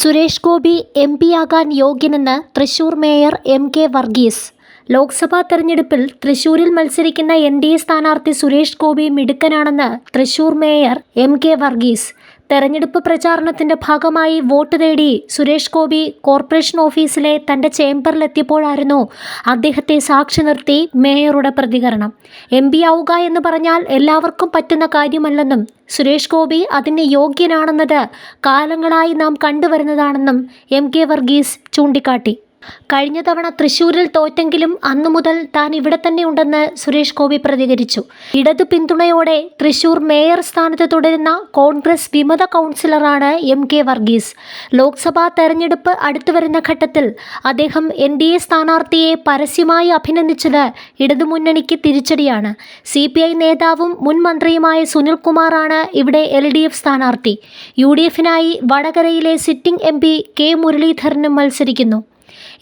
Suresh Gopi M പിയാകാൻ യോഗ്യനെന്ന് Thrissur mayor M K Varghese. Lok Sabha തെരഞ്ഞെടുപ്പിൽ തൃശൂരിൽ മത്സരിക്കുന്ന എൻ ഡി എ സ്ഥാനാർത്ഥി Suresh Gopi മിടുക്കനാണെന്ന് Thrissur mayor M K Varghese. തെരഞ്ഞെടുപ്പ് പ്രചാരണത്തിന്റെ ഭാഗമായി വോട്ട് തേടി സുരേഷ് ഗോപി കോർപ്പറേഷൻ ഓഫീസിലെ തന്റെ ചേംബറിലെത്തിയപ്പോഴായിരുന്നു അദ്ദേഹത്തെ സാക്ഷി നിർത്തി മേയറുടെ പ്രതികരണം. എം പി ആവുക എന്ന് പറഞ്ഞാൽ എല്ലാവർക്കും പറ്റുന്ന കാര്യമല്ലെന്നും സുരേഷ് ഗോപി അതിന് യോഗ്യനാണെന്നത് കാലങ്ങളായി നാം കണ്ടുവരുന്നതാണെന്നും എം കെ വർഗീസ് ചൂണ്ടിക്കാട്ടി. കഴിഞ്ഞ തവണ തൃശൂരിൽ തോറ്റെങ്കിലും അന്നു മുതൽ താൻ ഇവിടെ തന്നെ ഉണ്ടെന്ന് സുരേഷ് ഗോപി പ്രതികരിച്ചു. ഇടതു പിന്തുണയോടെ തൃശൂർ മേയർ സ്ഥാനത്ത് തുടരുന്ന കോൺഗ്രസ് വിമത കൗൺസിലറാണ് എം കെ വർഗീസ്. ലോക്സഭാ തെരഞ്ഞെടുപ്പ് അടുത്തു വരുന്ന ഘട്ടത്തിൽ അദ്ദേഹം എൻ ഡി എ സ്ഥാനാർത്ഥിയെ പരസ്യമായി അഭിനന്ദിച്ചത് ഇടതുമുന്നണിക്ക് തിരിച്ചടിയാണ്. സി പി ഐ നേതാവും മുൻ മന്ത്രിയുമായ സുനിൽകുമാറാണ് ഇവിടെ എൽ ഡി എഫ് സ്ഥാനാർത്ഥി. യു ഡി എഫിനായി വടകരയിലെ സിറ്റിംഗ് എം പി കെ മുരളീധരനും മത്സരിക്കുന്നു.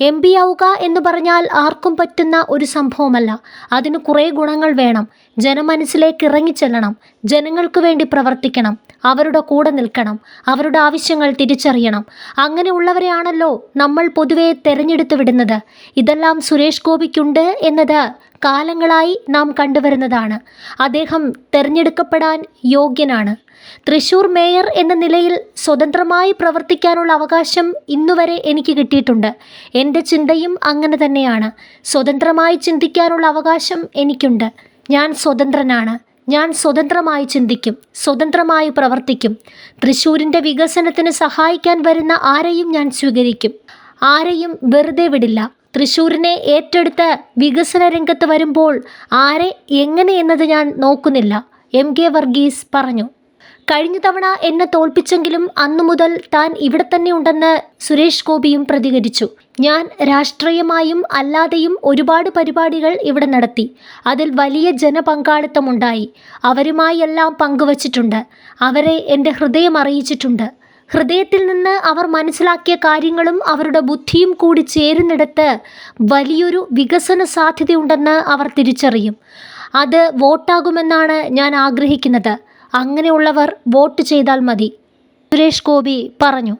എം പി ആവുക എന്ന് പറഞ്ഞാൽ ആർക്കും പറ്റുന്ന ഒരു സംഭവമല്ല. അതിന് കുറേ ഗുണങ്ങൾ വേണം. ജനമനസ്സിലേക്ക് ഇറങ്ങിച്ചെല്ലണം. ജനങ്ങൾക്ക് വേണ്ടി പ്രവർത്തിക്കണം അവരുടെ കൂടെ നിൽക്കണം അവരുടെ ആവശ്യങ്ങൾ തിരിച്ചറിയണം. അങ്ങനെയുള്ളവരെയാണല്ലോ നമ്മൾ പൊതുവെ തെരഞ്ഞെടുത്ത് വിടുന്നത്. ഇതെല്ലാം സുരേഷ് ഗോപിക്കുണ്ട് എന്നത് കാലങ്ങളായി നാം കണ്ടുവരുന്നതാണ്. അദ്ദേഹം തിരഞ്ഞെടുക്കപ്പെടാൻ യോഗ്യനാണ്. തൃശൂർ മേയർ എന്ന നിലയിൽ സ്വതന്ത്രമായി പ്രവർത്തിക്കാനുള്ള അവകാശം ഇന്നുവരെ എനിക്ക് കിട്ടിയിട്ടുണ്ട്. എന്റെ ചിന്തയും അങ്ങനെ തന്നെയാണ്. സ്വതന്ത്രമായി ചിന്തിക്കാനുള്ള അവകാശം എനിക്കുണ്ട്. ഞാൻ സ്വതന്ത്രനാണ്. ഞാൻ സ്വതന്ത്രമായി ചിന്തിക്കും സ്വതന്ത്രമായി പ്രവർത്തിക്കും. തൃശ്ശൂരിന്റെ വികസനത്തിന് സഹായിക്കാൻ വരുന്ന ആരെയും ഞാൻ സ്വീകരിക്കും. ആരെയും വെറുതെ വിടില്ല. തൃശ്ശൂരിനെ ഏറ്റെടുത്ത് വികസന രംഗത്ത് വരുമ്പോൾ ആരെ എങ്ങനെ എന്നത് ഞാൻ നോക്കുന്നില്ല. എം കെ വർഗീസ് പറഞ്ഞു. കഴിഞ്ഞ തവണ എന്നെ തോൽപ്പിച്ചെങ്കിലും അന്നു മുതൽ താൻ ഇവിടെ തന്നെ ഉണ്ടെന്ന് സുരേഷ് ഗോപിയും പ്രതികരിച്ചു. ഞാൻ രാഷ്ട്രീയമായും അല്ലാതെയും ഒരുപാട് പരിപാടികൾ ഇവിടെ നടത്തി. അതിൽ വലിയ ജനപങ്കാളിത്തമുണ്ടായി. അവരുമായി എല്ലാം പങ്കുവച്ചിട്ടുണ്ട്. അവരെ എന്റെ ഹൃദയം അറിയിച്ചിട്ടുണ്ട്. ഹൃദയത്തിൽ നിന്ന് അവർ മനസ്സിലാക്കിയ കാര്യങ്ങളും അവരുടെ ബുദ്ധിയും കൂടി ചേരുന്നിടത്ത് വലിയൊരു വികസന സാധ്യതയുണ്ടെന്ന് അവർ തിരിച്ചറിയും. അത് വോട്ടാകുമെന്നാണ് ഞാൻ ആഗ്രഹിക്കുന്നത്. അങ്ങനെയുള്ളവർ വോട്ട് ചെയ്താൽ മതി. സുരേഷ് ഗോപി പറഞ്ഞു.